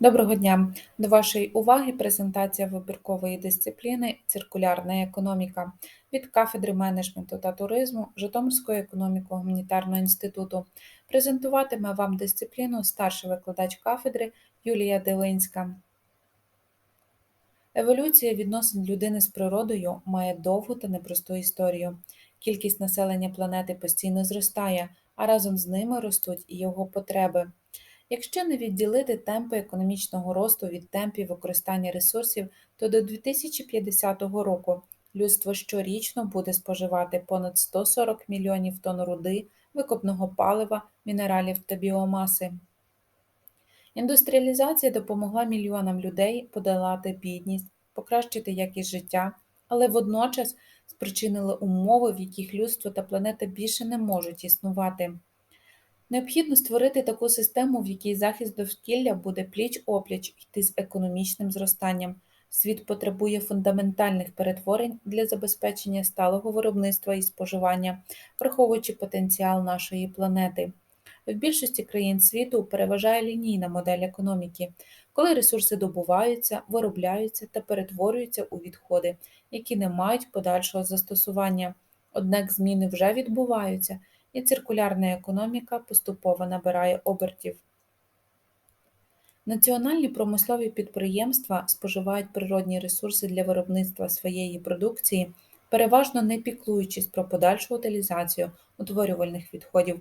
Доброго дня! До вашої уваги презентація вибіркової дисципліни Циркулярна економіка від кафедри менеджменту та туризму Житомирського економіко-гуманітарного інституту. Презентуватиме вам дисципліну старший викладач кафедри Юлія Делинська. Еволюція відносин людини з природою має довгу та непросту історію. Кількість населення планети постійно зростає, а разом з ними ростуть і його потреби. Якщо не відділити темпи економічного росту від темпів використання ресурсів, то до 2050 року людство щорічно буде споживати понад 140 мільйонів тонн руди, викопного палива, мінералів та біомаси. Індустріалізація допомогла мільйонам людей подолати бідність, покращити якість життя, але водночас спричинила умови, в яких людство та планета більше не можуть існувати. Необхідно створити таку систему, в якій захист довкілля буде пліч-опліч йти з економічним зростанням. Світ потребує фундаментальних перетворень для забезпечення сталого виробництва і споживання, враховуючи потенціал нашої планети. В більшості країн світу переважає лінійна модель економіки, коли ресурси добуваються, виробляються та перетворюються у відходи, які не мають подальшого застосування. Однак зміни вже відбуваються і циркулярна економіка поступово набирає обертів. Національні промислові підприємства споживають природні ресурси для виробництва своєї продукції, переважно не піклуючись про подальшу утилізацію утворювальних відходів.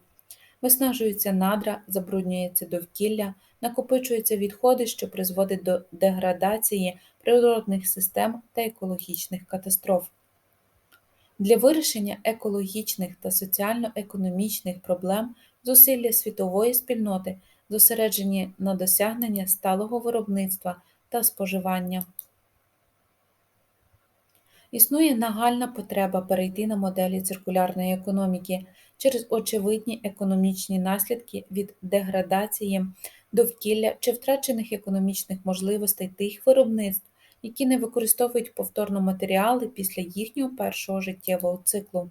Виснажуються надра, забруднюється довкілля, накопичуються відходи, що призводить до деградації природних систем та екологічних катастроф. Для вирішення екологічних та соціально-економічних проблем зусилля світової спільноти зосереджені на досягнення сталого виробництва та споживання. Існує нагальна потреба перейти на моделі циркулярної економіки через очевидні економічні наслідки від деградації довкілля чи втрачених економічних можливостей тих виробництв, які не використовують повторно матеріали після їхнього першого життєвого циклу.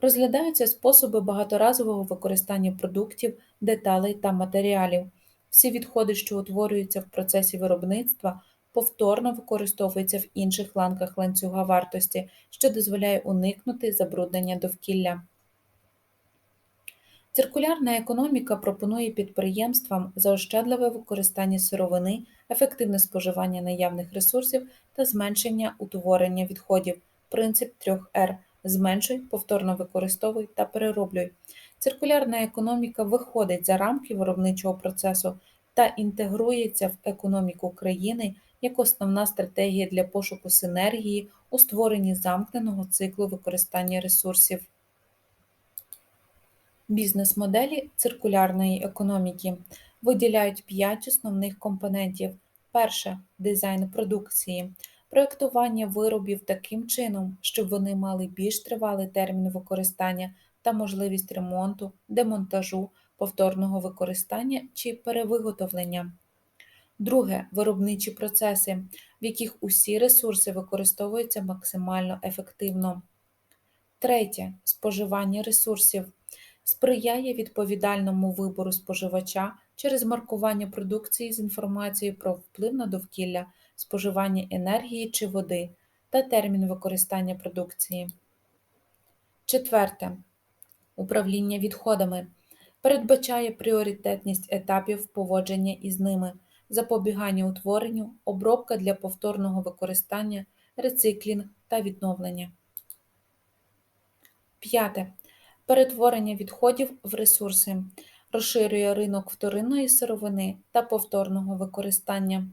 Розглядаються способи багаторазового використання продуктів, деталей та матеріалів. Всі відходи, що утворюються в процесі виробництва, повторно використовуються в інших ланках ланцюга вартості, що дозволяє уникнути забруднення довкілля. Циркулярна економіка пропонує підприємствам заощадливе використання сировини, ефективне споживання наявних ресурсів та зменшення утворення відходів. Принцип трьох Р зменшуй, повторно використовуй та перероблюй. Циркулярна економіка виходить за рамки виробничого процесу та інтегрується в економіку країни як основна стратегія для пошуку синергії у створенні замкненого циклу використання ресурсів. Бізнес-моделі циркулярної економіки виділяють п'ять основних компонентів. Перше дизайн продукції, проєктування виробів таким чином, щоб вони мали більш тривалий термін використання та можливість ремонту, демонтажу, повторного використання чи перевиготовлення. Друге виробничі процеси, в яких усі ресурси використовуються максимально ефективно. Третє споживання ресурсів сприяє відповідальному вибору споживача через маркування продукції з інформацією про вплив на довкілля, споживання енергії чи води та термін використання продукції. Четверте. Управління відходами передбачає пріоритетність етапів поводження із ними, запобігання утворенню, обробка для повторного використання, рециклінг та відновлення. П'яте перетворення відходів в ресурси, розширює ринок вторинної сировини та повторного використання.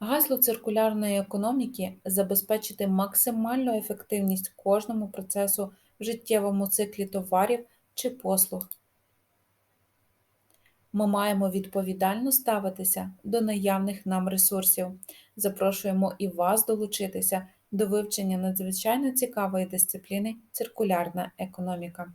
Гасло циркулярної економіки забезпечити максимальну ефективність кожному процесу в життєвому циклі товарів чи послуг. Ми маємо відповідально ставитися до наявних нам ресурсів. Запрошуємо і вас долучитися до вивчення надзвичайно цікавої дисципліни циркулярна економіка.